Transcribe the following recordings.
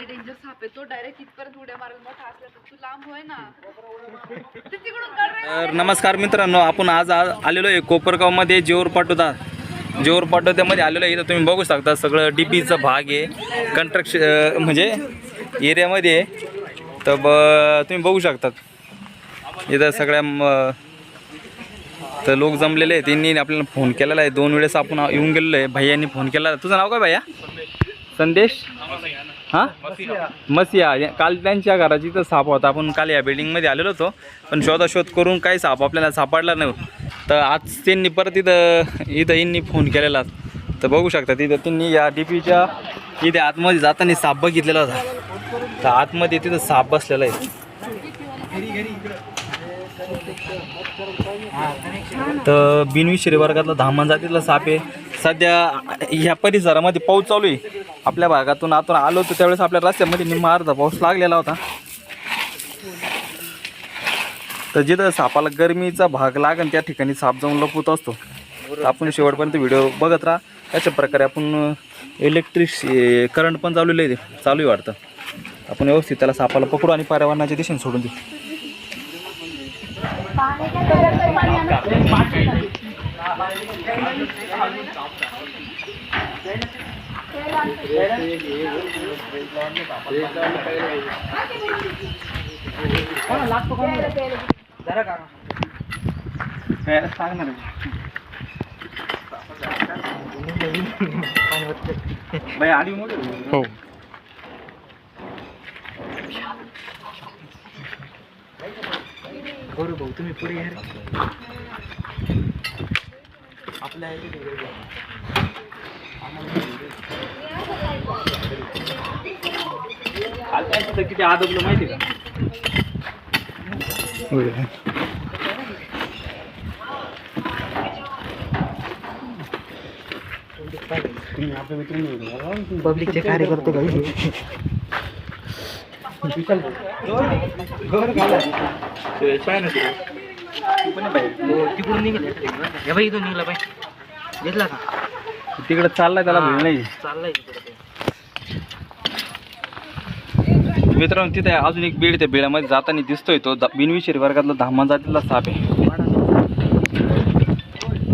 लय डेंजर साप आहे तो डायरेक्ट इथपर्यंत उड्या मारेल मोठा असला तर तू लांब होय ना. ते तिकडून रे. तर नमस्कार मित्रांनो आपण आज आ- आलेलो आहे कोपरगावमध्ये जेऊर पाटोदा जेऊर पाटोद्यामध्ये आलेलो आहे. इथं तुम्ही बघू शकता सगळं डी पीचा भाग आहे. कंट्रक्श म्हणजे एरियामध्ये आहे. तर ब तुम्ही बघू शकतात इथं सगळ्या म- तर लोक जमलेले आहेत. त्यांनी आपल्याला फोन केलेला आहे. दोन वेळेस आपण येऊन गेलेलो आहे. भैयांनी फोन केला. तुझं नाव काय भैया? संदेश? हां? मसिया या- काल त्यांच्या घराची इथं साप होता. आपण काल या बिल्डिंगमध्ये आलेलो होतो. पण शोधाशोध करून काही साप आपल्याला सापडला नाही. तर आज त्यांनी परत इथं इथं यांनी फोन केलेला. तर बघू शकता तिथं त्यांनी या डी पीच्या इथे आतमध्ये जाताना साप बघितलेला होता. तर आतमध्ये तिथं साप बसलेला आहे. तर बिनवी वर्गातला धामण जातीतला साप आहे. सध्या ह्या परिसरामध्ये पाऊस चालू आहे. आपल्या भागातून आतून आलो होतो त्यावेळेस आपल्या रस्त्यामध्ये निम्मा अर्धा पाऊस लागलेला होता. तर जिथं सापाला गरमीचा भाग लागेल त्या ठिकाणी साप जाऊन लपवत असतो. आपण शेवटपर्यंत व्हिडिओ बघत राहा. अशा प्रकारे आपण इलेक्ट्रिक करंट पण चालू आहे. चालू आहे वाटतं. आपण व्यवस्थित त्याला सापाला पकडू आणि पर्यावरणाच्या दिशेने सोडून देऊ. सांगणार बाई आधी मोठी हो गौरव भाऊ तुम्ही पुढे या रे. आपल्या आता किती आदबलं माहिती का? पब्लिकचे कार्यकर्ते काही तिकडून निघेल हे बाई इथून निघला बाई घेतला का तिकडे चाललाय त्याला भेळ नाही चाललाय तिकडे. मित्रांनो तिथे अजून एक बीड त्या बिळामध्ये जाताना दिसतोय तो बिनविषयी वर्गातला धामा जातीला साप आहे.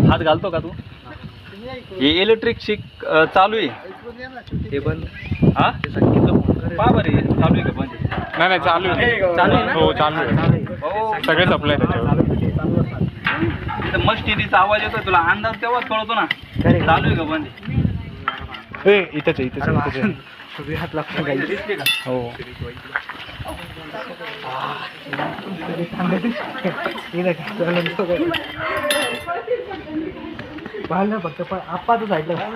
हात घालतो का तू? हे इलेक्ट्रिक शिक चालू आहे. ते पण हा बरे चालू आहे का बंद? नाही नाही चालू आहे चालू आहे ना? हो चालू आहे हो सगळे सप्लाय त्याच्यावर तिथं मस्त टीव्हीचा आवाज येतोय तुला अंदाज तेव्हाच कळतो ना चालू आहे का बंद? ए इथंच आहे, इथंच आहे, इथंच आहे. सगळे हात पाहिलं फक्त साईडला.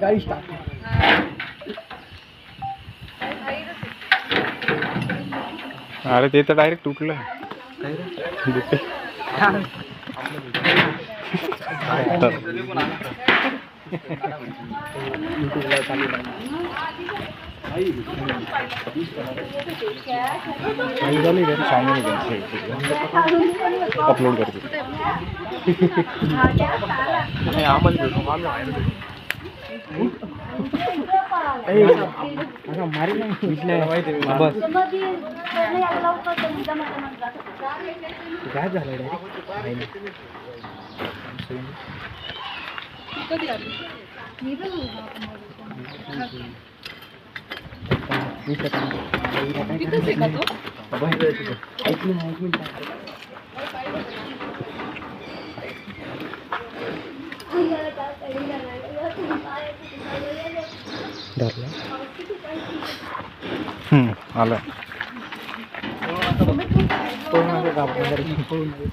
गाडी स्टार्ट अरे ते तर डायरेक्ट तुटलं. नाही बस काय झालं डायरेक्ट कधी आली मी पण बोललो आपण बोलू. तिथंच आहे का तो ऐक ना ऐक आलं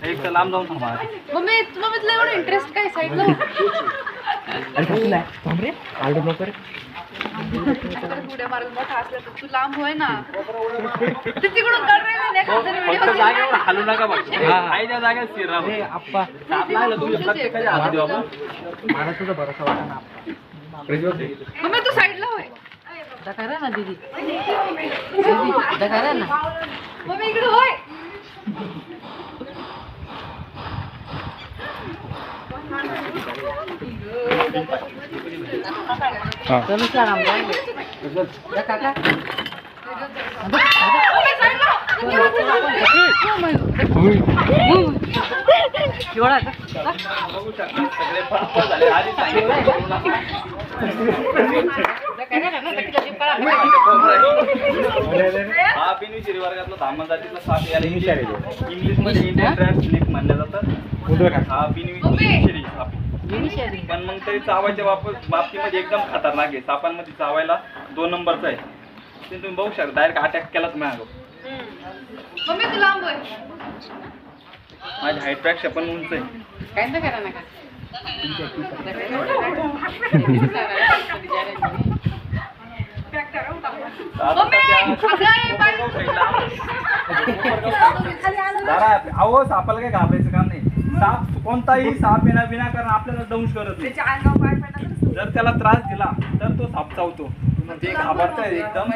एक तर लांब जाऊन थांबा मम्मी एवढं इंटरेस्ट काय साईडला? अरे कसं नाही थांब रे. आलडो नको उड्या मारेल मोठा असला तर तू लांब होय ना. ते तिकडून कर रे नाही का? जर फक्त व्हिडिओ जागेवर हलू नका बघ. आहे त्या जागेत स्थिर राहा अरे आप्पा. साप लागला तुझ्या प्रत्येकाच्या हातात देऊ आपण. मला तुझा भरोसा वाटा ना मम्मी तू साईडला होय. करा ना दीदी. दीदी करा ना मम्मी इकडे होय हा बघू शकता सगळे फळफळ झाले आधी सांगितलं हा बिनविषारी वर्गातला धामण जातीतला साप याला इंग्लिशमध्ये इंडियन रॅट स्नेक मानलं जातं हा बिनविषारी साप पण मग तरी चावायच्या बाप बाबतीमध्ये एकदम खतरनाक आहे. सापांमध्ये चावायला दोन नंबरचा आहे. ते तुम्ही बघू शकता. डायरेक्ट अटॅक केलाच मम्मी तू लांब होय. माझ्या हाईटपेक्षा पण उंच आहे. मम्मी सध्या- अगं, ए, बाई. जरा अहो सापाला काही घाबरायचं काम नाही. साप कोणताही साप येणार विनाकारण आपल्याला दंश करत नाही. जर त्याला त्रास दिला तर तो साप चावतो. ते घाबरतंय एकदम.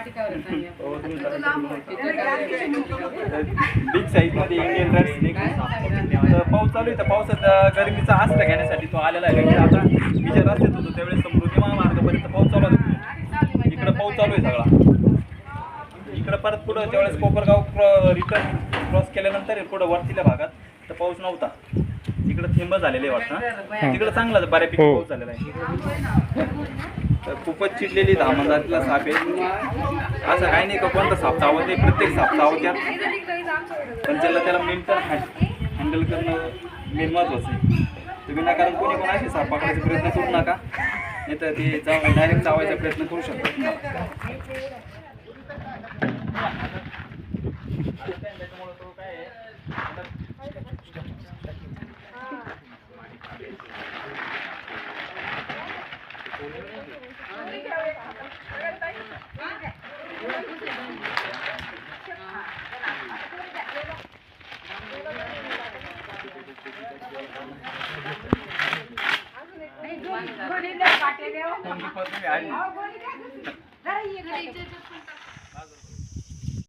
बिग साईजमध्ये इंडियन रेड स्नेक तर पाऊस चालू आहे तर पावसात गरमीचा आसरा घेण्यासाठी तो आलेला आहे. म्हणजे आता मी ज्या रस्त्यात होतो त्यावेळेस समृद्धी महामार्गापर्यंत पाऊस चालू होता इकडं पाऊस चालू आहे सगळा. इकडं परत पुढं ज्यावेळेस कोपरगाव रिटर्न क्रॉस केल्यानंतर पुढं वरतील्या भागात तर पाऊस नव्हता. तिकडं थेंब झालेले वाटतं. ना? तिकडं चांगला बऱ्यापैकी हो. पाऊस झालेला आहे. तर खूपच चिडलेली धामणदारीला साप आहे. असं काही नाही का कोणता साप चावत नाही प्रत्येक साप चावत्यात. पण त्याला त्याला मेंटल हँडल करणं मेन महत्वाचं आहे. तर विनाकारण कोणी कोण असे साप पकडायचा प्रयत्न करू नका. नाही तर ते जाऊ डायरेक्ट चावायचा प्रयत्न करू शकतात. घरी इथे- इथे-